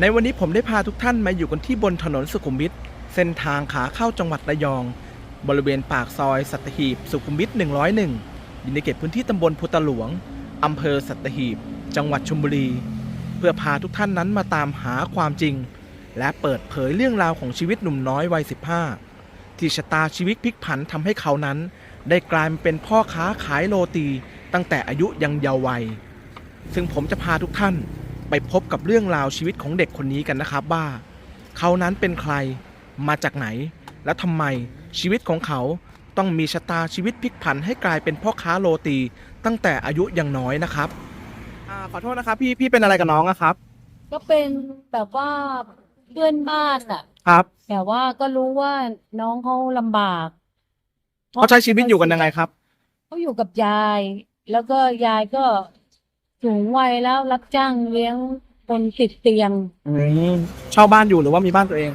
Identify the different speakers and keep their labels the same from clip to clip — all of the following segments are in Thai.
Speaker 1: ในวันนี้ผมได้พาทุกท่านมาอยู่กันที่บนถนนสุขุมวิท เส้นทางขาเข้าจังหวัดระยอง บริเวณปากซอยสัตหีบสุขุมวิท 101อยู่ในเขตพื้นที่ตำบลพุตหลวง อำเภอสัตหีบ จังหวัดชลบุรี เพื่อพาทุกท่านนั้นมาตามหาความจริง และเปิดเผยเรื่องราวของชีวิตหนุ่มน้อยวัย 15 ที่ชะตาชีวิตพลิกผันทำให้เขานั้น ได้กลายมาเป็นพ่อค้าขายโรตี ตั้งแต่อายุยังเยาว์วัย ซึ่งผมจะพาทุกท่าน ไปพบกับเรื่องราวชีวิตของเด็กคนนี้กันนะครับว่า เขานั้นเป็นใครมาจากไหน และทำไมชีวิตของเขาต้องมีชะตาชีวิตพลิกผันให้กลายเป็นพ่อค้าโรตี ตั้งแต่อายุยังน้อยนะครับอขอโทษนะครับพี่พี่เป็นอะไรกับน้องอะครับ
Speaker 2: ก็เป็นแบบว่าเพื่อนบ้านอะ
Speaker 1: ครับ
Speaker 2: แต่ว่าก็รู้ว่าน้องเขาลำบาก
Speaker 1: เขาใช้ชีวิตอยู่กันยังไงครับ
Speaker 2: เขาอยู่กับยาย แล้วก็ยายก็ สูงวัยแล้วรับจ้างเลี้ยงคนติดเตียง
Speaker 1: อืมเช่าบ้านอยู่หรือว่ามีบ้านตัวเอง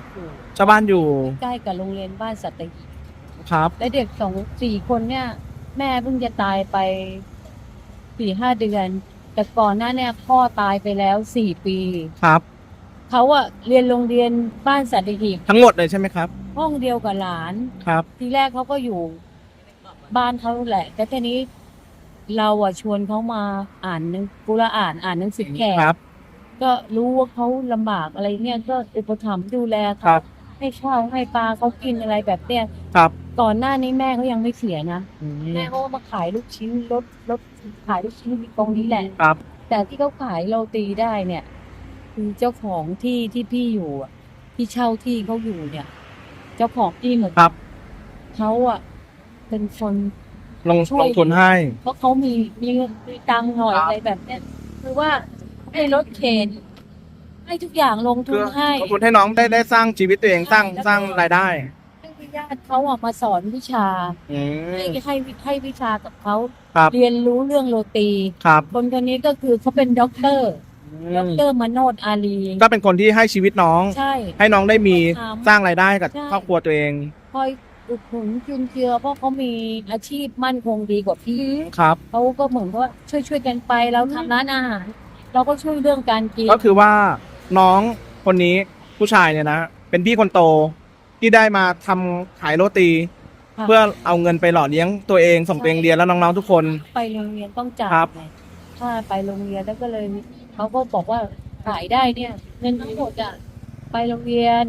Speaker 1: เช่าบ้านอยู่
Speaker 2: ใกล้กับโรงเรียนบ้านสัตหีบ
Speaker 1: ครับ
Speaker 2: และเด็กสองสี่คนเนี่ย แม่เพิ่งจะตายไปสี่ห้าเดือน แต่ก่อนหน้าเนี่ยพ่อตายไปแล้วสี่ปี
Speaker 1: ครับ
Speaker 2: เขาอะเรียนโรงเรียนบ้านสัตหีบ
Speaker 1: ทั้งหมดเลยใช่ไหมครับ
Speaker 2: ห้องเดียวกับหลาน
Speaker 1: ครับ
Speaker 2: ทีแรกเขาก็อยู่ บ้านเขาแหละ แต่ทีนี้ เราอะชวนเขามาอ่านหนังกุละอ่านอ่านหนังสือแขก
Speaker 1: ครับ
Speaker 2: ก็รู้ว่าเขาลำบากอะไรเนี่ยก็อุปถัมภ์ดูแล
Speaker 1: ค
Speaker 2: เขา
Speaker 1: รับ
Speaker 2: ให้ข้าวให้ปลาเขากินอะไรแบบเนี้ย
Speaker 1: ครับ
Speaker 2: ก่อนหน้านี้แม่เขายังไม่เสียนะ
Speaker 1: อืม
Speaker 2: แม่เขาก็มาขายลูกชิ้นรถรถขายลูกชิ้นตรงนี้แหละ
Speaker 1: ครับ
Speaker 2: แต่ที่เขาขายโรตีได้เนี่ย คือเจ้าของที่ที่พี่อยู่อะที่เช่าที่เขาอยู่เนี่ย เจ้าของที่เหมือน
Speaker 1: ครับ
Speaker 2: เขาอะเป็นคน
Speaker 1: ลง
Speaker 2: ช่วย
Speaker 1: ลงทุนให้
Speaker 2: เพราะเขามีมีเงินมีตังค์หน่อย
Speaker 1: ครับ
Speaker 2: อะไรแบบเนี้ยคือว่าให้รถเคนให้ทุกอย่างลงทุ
Speaker 1: คื
Speaker 2: น
Speaker 1: อ
Speaker 2: ให้
Speaker 1: ลงทุนให้น้องได้ได้สร้างชีวิตตัวเองสร้าง
Speaker 2: ใช่แล้วก็
Speaker 1: สร้างรายได้
Speaker 2: ให้ญาติเขาออกมาสอนวิชา
Speaker 1: อื
Speaker 2: ให้
Speaker 1: ม
Speaker 2: ให้ให้วิชากับเขา
Speaker 1: ครับ
Speaker 2: เรียนรู้เรื่องโรตี
Speaker 1: ครับ
Speaker 2: คนคนนี้ก็คือเขาเป็นด็อกเตอร์
Speaker 1: อื
Speaker 2: ด็อก
Speaker 1: ม
Speaker 2: เตอร์มโนดอาลี
Speaker 1: ก็เป็นคนที่ให้ชีวิตน้อง
Speaker 2: ใช่
Speaker 1: ให้น้องได้มี
Speaker 2: ทำ
Speaker 1: สร้างรายได้กับ
Speaker 2: ใช่
Speaker 1: ครอบครัวตัวเอง
Speaker 2: คอย อุดหนุนจุนเจือเพราะเขามีอาชีพมั่นคงดีกว่าพี่
Speaker 1: ครับ
Speaker 2: เขาก็เหมือนว่าช่วยช่วยๆกันไปเราทำร้านอาหารเราก็ช่วยเรื่องการกิน
Speaker 1: ก็คือว่าน้องคนนี้ผู้ชายเนี่ยนะเป็นพี่คนโตที่ได้มาทำขายโรตี
Speaker 2: ค่ะ
Speaker 1: เพื่อเอาเงินไปหล่อเลี้ยงตัวเองส่งตัวเองเรียนแล้วน้องๆทุกคน
Speaker 2: ไปโรงเรียนต้องจ่าย
Speaker 1: ครับ
Speaker 2: ไงถ้าไปโรงเรียนแล้วก็เลยเขาก็บอกว่าขายได้เนี่ย เงินทั้งหมดอะไปโรงเรียน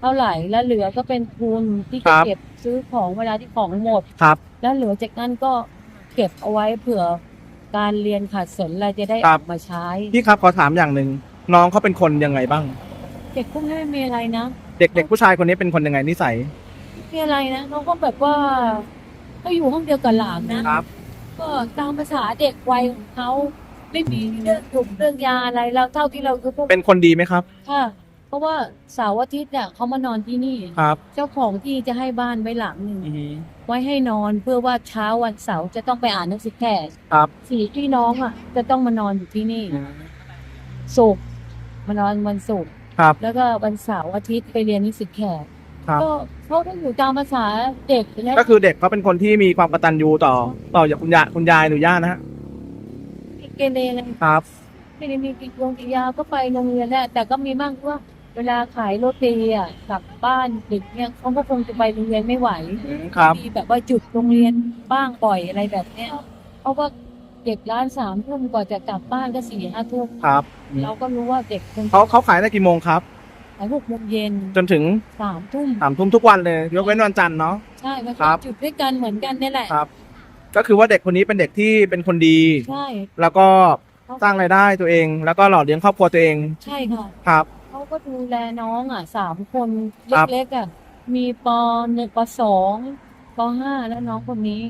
Speaker 2: เท่าไหร่แล้วเหลือก็เป็นทุนที่จะเก็บ ซื้อของเวลาที่ของหมด
Speaker 1: ครับ
Speaker 2: แล้วเหลือจากนั้นก็เก็บเอาไว้เผื่อการเรียนขาดสนเราจะได้
Speaker 1: ค
Speaker 2: อ
Speaker 1: รั
Speaker 2: อบกมาใช้
Speaker 1: พี่ครับขอถามอย่างหนึ่งน้องเขาเป็นคนยังไงบ้าง
Speaker 2: เด็กพวกนี้ไม่มีอะไรนะ
Speaker 1: เด็กเด็กผู้ชายคนนี้เป็นคนยังไงนิสัย
Speaker 2: ไม่มีอะไรนะเขาก็แบบว่าก็อยู่ห้องเดียวกับหลานนะ
Speaker 1: ครับ
Speaker 2: ก็ตามภาษาเด็กวัยของเขาไม่มีเรื่องถูกเรื่องยาอะไรแล้วเท่าที่เราคือพวก
Speaker 1: เป็นคนดีไหมครับ
Speaker 2: ค่ะเพ ราะว่าเสาร์อาทิตย์เนี่ยเขามานอนที่นี่
Speaker 1: ครับ
Speaker 2: เจ้าของที่จะให้บ้านไว้หลังหนึ่งไว้ให้นอนเพื่อว่าเช้าวันเสาร์จะต้องไปอ่านหนังสือแขก
Speaker 1: ครับ
Speaker 2: สี่พี่น้องอะ จะต้องมานอนอยู่ที่นี่ศุกร์มานอนวันศุกร์
Speaker 1: ครับ
Speaker 2: แล้วก็วันเสาร์อาทิตย์ไปเรียนหนังสือแขก
Speaker 1: ครับ
Speaker 2: ก็เขาต้องอยู่ตามภาษาเด็กนะ
Speaker 1: ก็คือเด็กเขาเป็นคนที่มีความกตัญญูต่อต่อจากคุณยายคุณยายหรือย่านะฮะ
Speaker 2: เกเรอะไร
Speaker 1: ครับ
Speaker 2: ไม่ได้มีกิจโรงกิจยาก็ไปโรงเรียนแหละแต่ก็มีบ้างว่า เวลาขายโรตีอะกลับบ้านดึกเนี่ยเขาก็คงจะไปโรงเรียนไม่ไหว
Speaker 1: ครับ
Speaker 2: มีแบบว่าจุดโรงเรียนบ้างบ่อยอะไรแบบเนี้ยเพราะว่าเก็บร้านสามทุ่มกว่าจะกลับบ้านก็สี่ห้าทุ่ม
Speaker 1: ครับ
Speaker 2: เราก็รู้ว่าเด็กคง
Speaker 1: เขาเขาขายได้กี่โมงครับ
Speaker 2: ขายหกโมงเย็น
Speaker 1: จนถึง
Speaker 2: สามทุ่ม
Speaker 1: สามทุ่มทุกวันเลย ยกเว้นวันจันทร์เนาะ
Speaker 2: ใช่มัน
Speaker 1: ครับ
Speaker 2: จุดด้วยกันเหมือนกันนี่แหละ
Speaker 1: ครับ ก็คือว่าเด็กคนนี้เป็นเด็กที่เป็นคนดี
Speaker 2: ใช่
Speaker 1: แล้วก็สร้างรายได้ตัวเอง แล้วก็หล่อเลี้ยงครอบครัวตัวเอง
Speaker 2: ใช่ค่ะ
Speaker 1: ครับ
Speaker 2: เขา ก็ดูแลน้องอะสามคน
Speaker 1: ครับ
Speaker 2: เล็กๆอะมีปหนึ่งปสองปห้าแล้วน้องคนนี้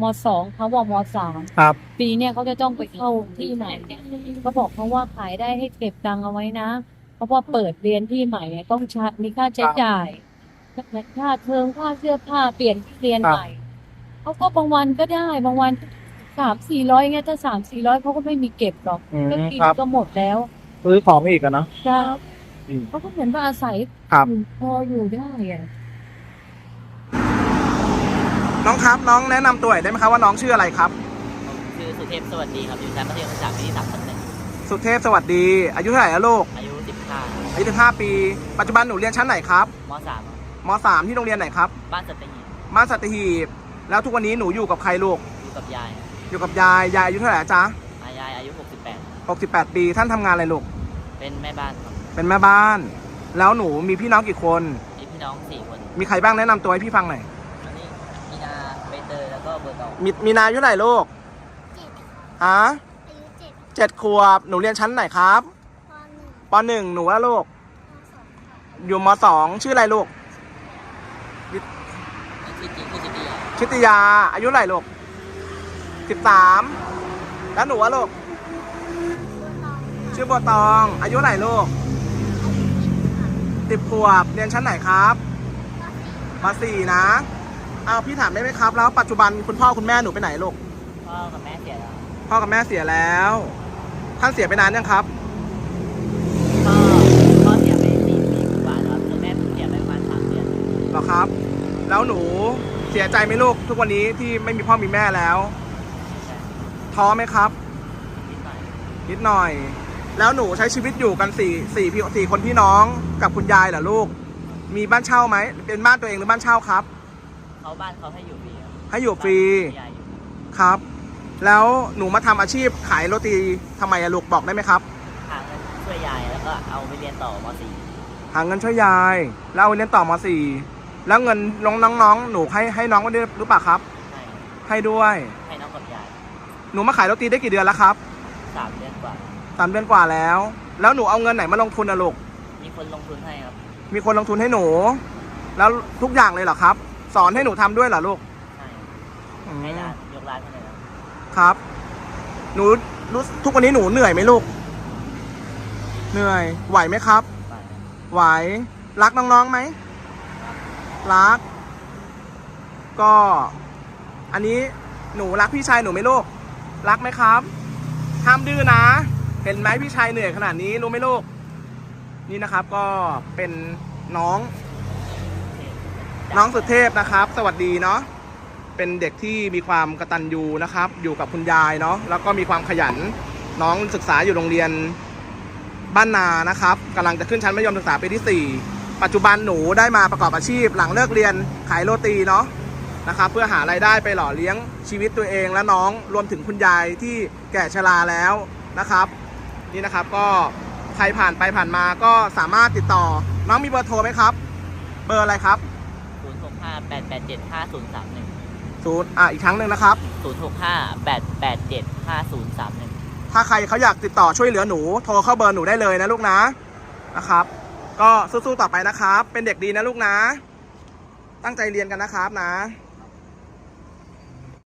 Speaker 2: มสองเขาบอกมสาม
Speaker 1: ครับ
Speaker 2: ปีเนี่ยเขาจะต้องไปเข้าที่ใหม่เนี่ยก็บอกเขาว่าขายได้ให้เก็บตังค์เอาไว้นะ เพราะว่าเปิดเรียนที่ใหม่เนี่ยต้องใช้มีค่าใช้จ่ายค่าเทอมค่าเสื้อผ้าเปลี่ยนที่เรียนใหม่เขาก็บางวันก็ได้บางวันสามสี่ร้อยเงี้ยถ้าสามสี่ร้อยเขาก็ไม่มีเก็บหรอก
Speaker 1: อืม
Speaker 2: ก็กิน
Speaker 1: ครับ
Speaker 2: ก็หมดแล้ว
Speaker 1: ซื้อของอีกอะเนาะ
Speaker 2: ครับ
Speaker 1: อืม
Speaker 2: เขาก็เหมือนว่าอาศัย
Speaker 1: ครับ
Speaker 2: อยู่พออยู่ได้อะ
Speaker 1: น้องครับน้องแนะนำตัวหน่อยได้ไหมครับว่าน้องชื่ออะไรครับ
Speaker 3: ผมชื่อสุเทพสวัสดีครับ อยู่ชั้นมัธยมศึกษาปีที่สามทับหนึ่ง
Speaker 1: สุเทพสวัสดี อายุเท่าไหร่แล้วลูก
Speaker 3: อายุสิบห้า
Speaker 1: อาอายุ15ปี ปัจจุบันหนูเรียนชั้นไหนครับ
Speaker 3: มสาม
Speaker 1: มสามที่โรงเรียนไหนครับ
Speaker 3: บ้านสัตหีบ
Speaker 1: บ้านสัตหีบ แล้วทุกวันนี้หนูอยู่กับใครลูก
Speaker 3: อยู่กับยาย
Speaker 1: อยู่กับยาย ยายอายุเท่าไหร่จ๊ะ
Speaker 3: อายายอายุ
Speaker 1: 68 ปี ท่านทำงานอะไรลูก
Speaker 3: 68เป็นแม่บ้านครับ
Speaker 1: เป็นแม่บ้าน แล้วหนูมีพี่น้องกี่คน
Speaker 3: มีพี่น้องสี่คน
Speaker 1: มีใครบ้างแนะนำตัวให้พี่ฟังหน่อย
Speaker 3: อันนี้มีนาใบเตยแล้วก็เบอร์ตอง
Speaker 1: มีมีนาอายุเท่าไหร่ลูก
Speaker 4: เจ็ด
Speaker 1: ฮะ
Speaker 4: อายุเจ็ด
Speaker 1: เจ็ดขวบ หนูเรียนชั้นไหนครับ
Speaker 4: ปหนึ่ง
Speaker 1: ปหนึ่งหนูว่าลูก
Speaker 4: ปสองค่ะ
Speaker 1: อยู่มสองชื่ออะไรลูก
Speaker 3: นี่ชื่อจริงคือจิตติยา
Speaker 1: ชิตยา อายุเท่าไหร่ลูกสิบสามแล้วหนูว่าลูก
Speaker 4: ชื่อตองค่ะ
Speaker 1: ชื่อบัวตอง อายุเท่าไหร่ลูก
Speaker 4: อายุสิบค่ะ
Speaker 1: สิบขวบ เรียนชั้นไหนครับ
Speaker 4: ปสี่
Speaker 1: มสี่นะเอาพี่ถามได้ไหมครับ แล้วปัจจุบันคุณพ่อคุณแม่หนูไปไหนลูก
Speaker 3: พ่อกับแม่เสียแล้ว
Speaker 1: พ่อกับแม่เสียแล้ว ท่านเสียไปนานยังครับ
Speaker 3: พ่อพ่อเสียไปสี่ปีกว่าแล้วส่วนแม่เพิ่งเสียไปประมาณสามเดือน
Speaker 1: เหรอครับ แล้วหนูเสียใจไหมลูกทุกวันนี้ที่ไม่มีพ่อมีแม่แล้ว
Speaker 3: ใช่
Speaker 1: ท้อไหมครับ
Speaker 3: นิดหน่อย
Speaker 1: นิดหน่อย แล้วหนูใช้ชีวิตอยู่กันสี่สี่พี่สี่คนพี่น้องกับคุณยายเหรอลูก มีบ้านเช่าไหม เป็นบ้านตัวเองหรือบ้านเช่าครับ
Speaker 3: เขาบ้านเขาให้อยู่ฟรีครับ
Speaker 1: ให้อยู่ฟรี
Speaker 3: ยายอยู่
Speaker 1: ครับ แล้วหนูมาทำอาชีพขายโรตีทำไมอะลูกบอกได้ไหมครับ
Speaker 3: หาเงินช่วยยายแล้วก็เอาไปเรียนต่อมสี่
Speaker 1: หาเงินช่วยยาย แล้วเอาไปเรียนต่อมสี่แล้วเงินน้องน้องๆหนูให้ให้น้องก็ได้หรือเปล่าครับ
Speaker 3: ให้
Speaker 1: ให้ด้วย
Speaker 3: ให้น้องกับยาย
Speaker 1: หนูมาขายโรตีได้กี่เดือนแล้วครับ
Speaker 3: สามเดือนกว่า
Speaker 1: สามเดือนกว่าแล้ว แล้วหนูเอาเงินไหนมาลงทุนอะลูก
Speaker 3: มีคนลงทุนให้ครับ
Speaker 1: มีคนลงทุนให้หนู แล้วทุกอย่างเลยเหรอครับ สอนให้หนูทำด้วยเหรอลูก
Speaker 3: ให้
Speaker 1: อืม
Speaker 3: ให้ร้านยกร้านให้เลยครับ
Speaker 1: ครับ หนูรู้ทุกวันนี้หนูเหนื่อยไหมลูก เหนื่อย ไหวไหมครับ
Speaker 3: ไป
Speaker 1: ไหว รักน้องๆไหม รัก ก็ อันนี้หนูรักพี่ชายหนูไหมลูก รักไหมครับ ห้ามดื้อนะ เห็นไหมพี่ชายเหนื่อยขนาดนี้รู้ไหมลูก นี่นะครับก็เป็นน้อง น้องสุเทพนะครับ สวัสดีเนาะเป็นเด็กที่มีความกระตันยูนะครับ อยู่กับคุณยายเนาะแล้วก็มีความขยันน้องศึกษาอยู่โรงเรียนบ้านนานะครับกำลังจะขึ้นชั้นมัธยมศึกษาปีที่ 4 ปัจจุบันหนูได้มาประกอบอาชีพ หลังเลิกเรียนขายโรตีเนาะนะครับ เพื่อหารายได้ไปหล่อเลี้ยงชีวิตตัวเองและน้องรวมถึงคุณยายที่แก่ชราแล้วนะครับ นี่นะครับก็ใครผ่านไปผ่านมาก็สามารถติดต่อ น้องมีเบอร์โทรไหมครับ เบอร์อะไรครับ
Speaker 3: ศูนย์หกห้าแปดแปดเจ็ดห้าศูนย์สามหนึ่ง
Speaker 1: ศูนย์อะอีกครั้งหนึ่งนะครับ
Speaker 3: ศูนย์หกห้าแปดแปดเจ็ดห้าศูนย์สามหนึ่ง
Speaker 1: ถ้าใครเขาอยากติดต่อช่วยเหลือหนู โทรเข้าเบอร์หนูได้เลยนะลูกนะนะครับ ก็สู้ๆต่อไปนะครับ เป็นเด็กดีนะลูกนะ ตั้งใจเรียนกันนะครับนะ